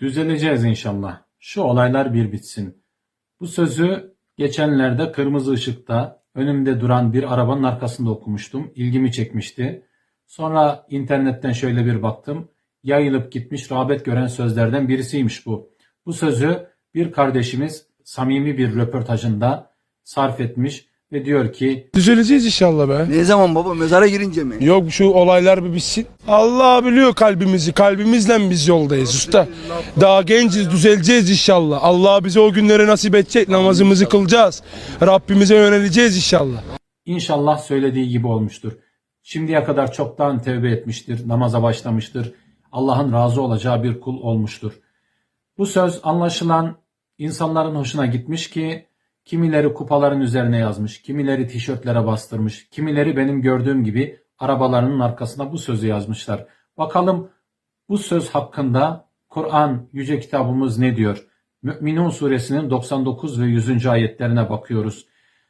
Düzeleceğiz inşallah. Şu olaylar bir bitsin. Bu sözü geçenlerde kırmızı ışıkta önümde duran bir arabanın arkasında okumuştum. İlgimi çekmişti. Sonra internetten şöyle bir baktım. Yayılıp gitmiş rağbet gören sözlerden birisiymiş bu. Bu sözü bir kardeşimiz samimi bir röportajında sarf etmiş ve diyor ki Düzeleceğiz inşallah be. Ne zaman baba mezara girince mi? Yok şu olaylar bir bitsin. Allah biliyor kalbimizi. Kalbimizle biz yoldayız usta. Daha genciz düzeleceğiz inşallah. Allah bize o günleri nasip edecek. Namazımızı kılacağız. Rabbimize yöneleceğiz inşallah. İnşallah söylediği gibi olmuştur. Şimdiye kadar çoktan tevbe etmiştir, namaza başlamıştır. Allah'ın razı olacağı bir kul olmuştur. Bu söz anlaşılan insanların hoşuna gitmiş ki kimileri kupaların üzerine yazmış, kimileri tişörtlere bastırmış, kimileri benim gördüğüm gibi arabalarının arkasına bu sözü yazmışlar. Bakalım bu söz hakkında Kur'an yüce kitabımız ne diyor? Mü'minun suresinin 99 ve 100. ayetlerine bakıyoruz.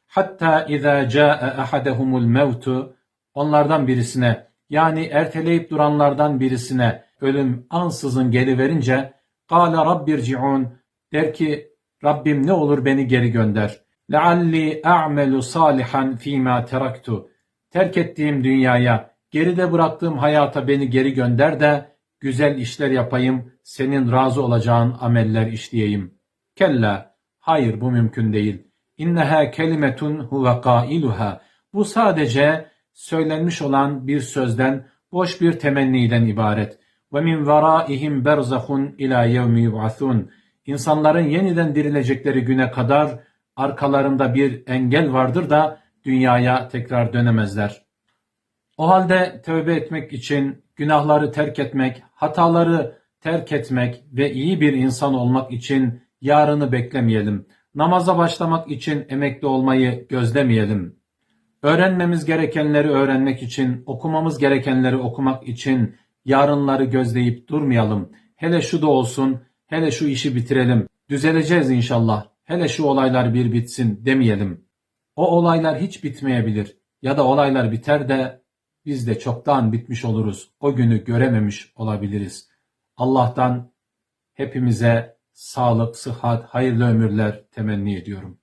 Hatta izâ câe ahadehumul mevtu onlardan birisine yani erteleyip duranlardan birisine ölüm ansızın geliverince Kâle rabbirci'un der ki Rabbim ne olur beni geri gönder. Lealli a'melu salihan fîmâ teraktu. Terk ettiğim dünyaya, geride bıraktığım hayata beni geri gönder de güzel işler yapayım, senin razı olacağın ameller işleyeyim. Kella, hayır bu mümkün değil. İnneha kelimetun huve kailuha. Bu sadece söylenmiş olan bir sözden, boş bir temenniden ibaret. Ve min veraihim berzahun ila yevmi yub'athun. İnsanların yeniden dirilecekleri güne kadar arkalarında bir engel vardır da dünyaya tekrar dönemezler. O halde tövbe etmek için, günahları terk etmek, hataları terk etmek ve iyi bir insan olmak için yarını beklemeyelim. Namaza başlamak için emekli olmayı gözlemeyelim. Öğrenmemiz gerekenleri öğrenmek için, okumamız gerekenleri okumak için yarınları gözleyip durmayalım. Hele şu da olsun, hele şu işi bitirelim. Düzeleceğiz inşallah. Hele şu olaylar bir bitsin demeyelim. O olaylar hiç bitmeyebilir. Ya da olaylar biter de biz de çoktan bitmiş oluruz. O günü görememiş olabiliriz. Allah'tan hepimize sağlık, sıhhat, hayırlı ömürler temenni ediyorum.